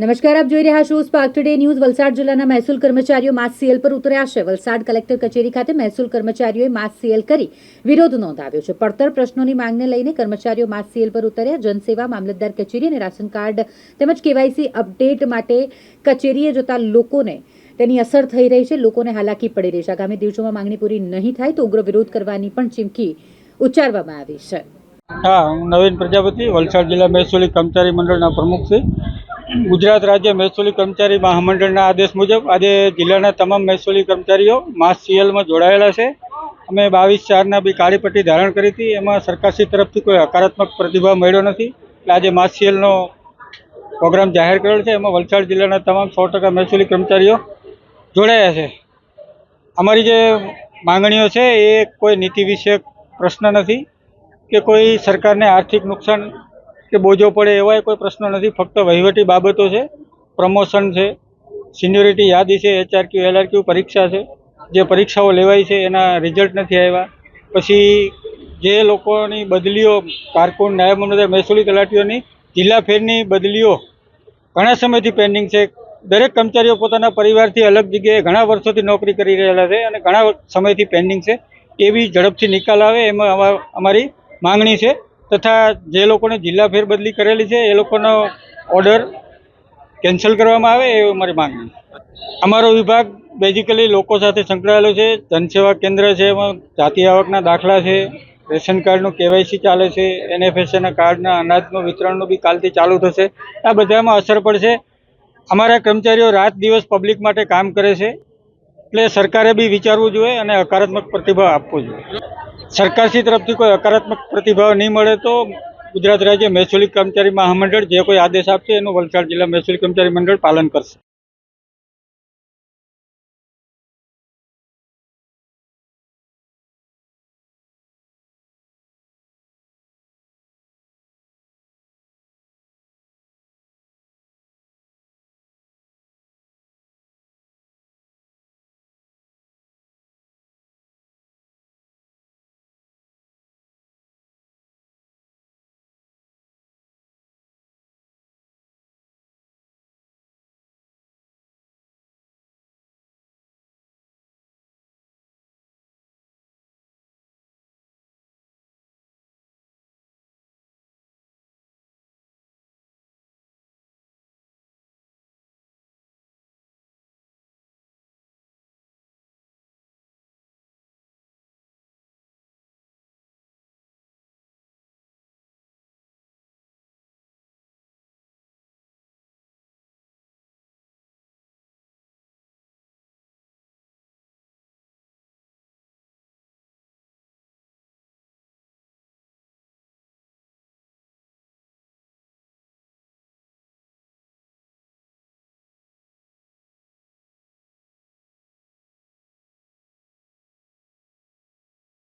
નમસ્કાર, આપ જોઈ રહ્યા છો સ્પાર્ક ટુડે ન્યૂઝ વલસાડ જિલ્લાના મહેસૂલ કર્મચારીઓ માસ સીએલ પર ઉતર્યા છે. વલસાડ કલેક્ટર કચેરી ખાતે મહેસૂલ કર્મચારીઓએ માસ સીએલ કરી વિરોધ નોંધાવ્યો છે. પડતર પ્રશ્નોની માંગને લઈને કર્મચારીઓ માસ સીએલ પર ઉતર્યા. જનસેવા મામલતદાર કચેરી અને રાશન કાર્ડ તેમજ કેવાયસી અપડેટ માટે કચેરીએ જતા લોકોને તેની અસર થઈ રહી છે. લોકોને હાલાકી પડી રહી છે. આગામી દિવસોમાં માંગણી પૂરી નહીં થાય તો ઉગ્ર વિરોધ કરવાની પણ ચીમકી ઉચ્ચારવામાં આવી છે. હા, હું નવીન પ્રજાપતિ, વલસાડ જિલ્લા મહેસૂલી કર્મચારી મંડળના પ્રમુખ છું. ગુજરાત રાજ્ય મહેસૂલી કર્મચારી મહામંડળના આદેશ મુજબ આજે જિલ્લાના તમામ મહેસૂલી કર્મચારીઓ માસ સીએલમાં જોડાયેલા છે. અમે બાવીસ ચારના બી કાળી પટ્ટી ધારણ કરી હતી. એમાં સરકારશ્રી તરફથી કોઈ હકારાત્મક પ્રતિભાવ મળ્યો નથી. એટલે આજે માસ સીએલનો પ્રોગ્રામ જાહેર કરેલ છે. એમાં વલસાડ જિલ્લાના તમામ સો ટકા મહેસૂલી કર્મચારીઓ જોડાયા છે. અમારી જે માંગણીઓ છે એ કોઈ નીતિ વિષયક પ્રશ્ન નથી કે કોઈ સરકારને આર્થિક નુકસાન કે બોજો પડે એવા કોઈ પ્રશ્નો નથી. ફક્ત વહીવટી બાબતો છે, પ્રમોશન છે, સિનિયોરિટી યાદી છે એચઆરક્યુ એલઆરક્યુ પરીક્ષા છે. જે પરીક્ષાઓ લેવાય છે, એના રિઝલ્ટ નથી આવ્યા. પછી જે લોકોની બદલીઓ કારકુન નાયબ મામલતદાર મહેસૂલી તલાટીઓની જિલ્લા ફેરની બદલીઓ ઘણા સમયથી પેન્ડિંગ છે. દરેક કર્મચારીઓ પોતાના પરિવારથી અલગ જગ્યાએ ઘણા વર્ષોથી નોકરી કરી રહેલા છે અને ઘણા સમયથી પેન્ડિંગ છે. એવી ઝડપથી નિકાલ આવે એમાં અમા- અમારી માંગણી છે. તથા જે લોકોને જિલ્લા ફેરબદલી કરેલી છે, એ લોકોનો ઓર્ડર કેન્સલ કરવામાં આવે એ અમારી માંગણી અમારો વિભાગ બેઝિકલી લોકો સાથે સંકળાયેલો છે, જનસેવા કેન્દ્ર છે, એમાં જાતિ આવકના દાખલા છે, રેશન કાર્ડનું કેવાયસી ચાલે છે એનએફએસએના કાર્ડના અનાજનું વિતરણનું બી કાલથી ચાલુ થશે. આ બધામાં અસર પડશે. અમારા કર્મચારીઓ રાત દિવસ પબ્લિક માટે કામ કરે છે. એટલે સરકારે બી વિચારવું જોઈએ અને હકારાત્મક પ્રતિભાવ આપવો જોઈએ. સરકારશ્રી તરફથી કોઈ હકારાત્મક પ્રતિભાવ નહીં મળે તો ગુજરાત રાજ્ય મહેસૂલી કર્મચારી મહામંડળ જે કોઈ આદેશ આપશે એનું વલસાડ જિલ્લા મહેસૂલી કર્મચારી મંડળ પાલન કરશે.